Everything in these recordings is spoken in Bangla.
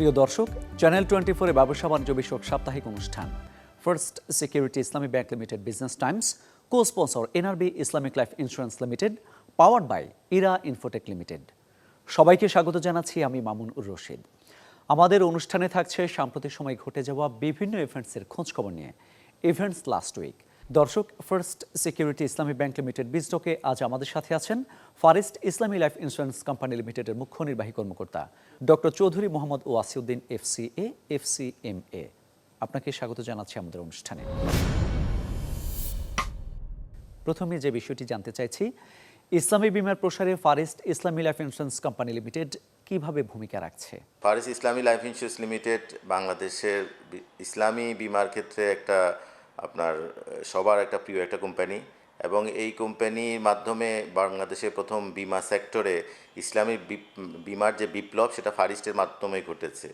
প্রিয় দর্শক চ্যানেল টোয়েন্টি ফোরে ব্যবসা বাণিজ্য বিষয়ক সাপ্তাহিক অনুষ্ঠান। First security Islami bank limited business times co sponsor NRB Islamic life insurance limited powered by Era infotech limited সবাইকে স্বাগত জানাচ্ছি আমি মামুন উর রশিদ। আমাদের অনুষ্ঠানে থাকছে সাম্প্রতিক সময় ঘটে যাওয়া বিভিন্ন ইভেন্টসের খোঁজখবর নিয়ে। ইভেন্টস লাস্ট উইক দর্শক first security Islami bank limited বিজডকে আজ আমাদের সাথে আছেন ফারেস্ট ইসলামী লাইফ ইন্স্যুরেন্স কোম্পানি লিমিটেডের মুখ্য নির্বাহী কর্মকর্তা doctor Chowdhury Mohammad Wasiuddin FCA FCMA আপনাকে স্বাগত জানাচ্ছি আমাদের অনুষ্ঠানে। প্রথমে যে বিষয়টি জানতে চাইছি, ইসলামী বিমার প্রসারে ফারেস্ট ইসলামী লাইফ ইন্স্যুরেন্স কোম্পানি লিমিটেড কীভাবে ভূমিকা রাখছে? ফারিস ইসলামী লাইফ ইন্স্যুরেন্স লিমিটেড বাংলাদেশের ইসলামী বিমার ক্ষেত্রে একটা আপনার সবার একটা প্রিয় একটা কোম্পানি এবং এই কোম্পানির মাধ্যমে বাংলাদেশের প্রথম বিমা সেক্টরে ইসলামী বিমার যে বিপ্লব সেটা ফারিস্টের মাধ্যমে ঘটেছে।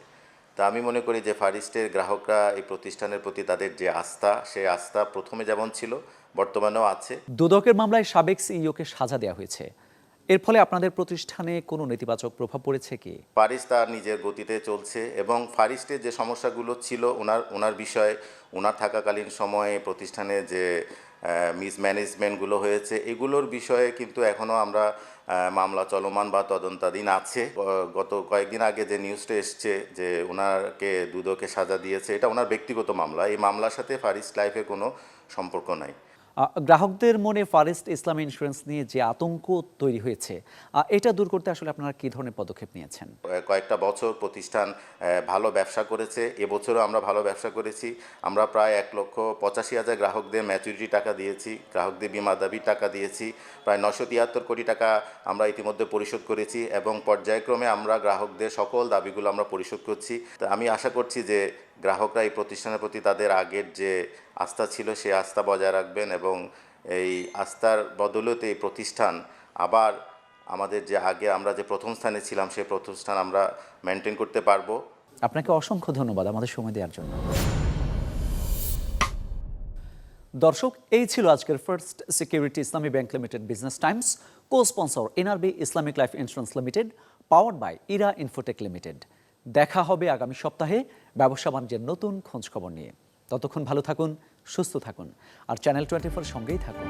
তা আমি মনে করি যে ফারিস্টের গ্রাহকরা এই প্রতিষ্ঠানের প্রতি তাদের যে আস্থা সেই আস্থা প্রথমে যেমন ছিল, বর্তমানেও আছে। দুদকের মামলায় সাবেক সিইওকে সাজা দেওয়া হয়েছে। এর ফলে আপনাদের প্রতিষ্ঠানে কোনো নেতিবাচক প্রভাব পড়েছে কি? ফারিস তার নিজের গতিতে চলছে এবং ফারিস্টের যে সমস্যাগুলো ছিল ওনার ওনার বিষয়ে ওনার থাকাকালীন সময়ে প্রতিষ্ঠানে যে মিসম্যানেজমেন্টগুলো হয়েছে, এগুলোর বিষয়ে কিন্তু এখনও আমরা মামলা চলমান বা তদন্তাধীন আছে। গত কয়েকদিন আগে যে নিউজটা এসছে যে ওনাকে দুদকে সাজা দিয়েছে, এটা ওনার ব্যক্তিগত মামলা। এই মামলার সাথে ফারিস লাইফের কোনো সম্পর্ক নাই। গ্রাহকদের মনে ফারেস্ট ইসলামী ইন্স্যুরেন্স নিয়ে যে আতঙ্ক তৈরি হয়েছে এটা দূর করতে আসলে আপনারা কি ধরনের পদক্ষেপ নিয়েছেন? কয়েকটা বছর প্রতিষ্ঠান ভালো ব্যবসা করেছে। এবছরও আমরা ভালো ব্যবসা করেছি। আমরা প্রায় এক লক্ষ পঁচাশি হাজার গ্রাহকদের ম্যাচুরিটি টাকা দিয়েছি, গ্রাহকদের বিমা দাবির টাকা দিয়েছি। প্রায় নশো তিয়াত্তর কোটি টাকা আমরা ইতিমধ্যে পরিশোধ করেছি এবং পর্যায়ক্রমে আমরা গ্রাহকদের সকল দাবিগুলো আমরা পরিশোধ করছি। তা আমি আশা করছি যে গ্রাহকরা এই প্রতিষ্ঠানের প্রতি তাদের আগের যে আস্থা ছিল সেই আস্থা বজায় রাখবেন এবং এই আস্থার বদলতে এই প্রতিষ্ঠান আবার আমাদের যে আগে আমরা যে প্রথম স্থানে ছিলাম সেই স্থান আমরা মেনটেন করতে পারব। আপনাকে অসংখ্য ধন্যবাদ আমাদের সময় দেওয়ার জন্য। দর্শক, এই ছিল আজকের first security Islami bank limited business times co sponsor NRB Islamic life insurance limited powered by Era infotech limited দেখা হবে আগামী সপ্তাহে ব্যবসা বাণিজ্যের নতুন খোঁজ খবর নিয়ে। ততক্ষণ ভালো থাকুন সুস্থ থাকুন। আর চ্যানেল টোয়েন্টি ফোর সঙ্গেই থাকুন।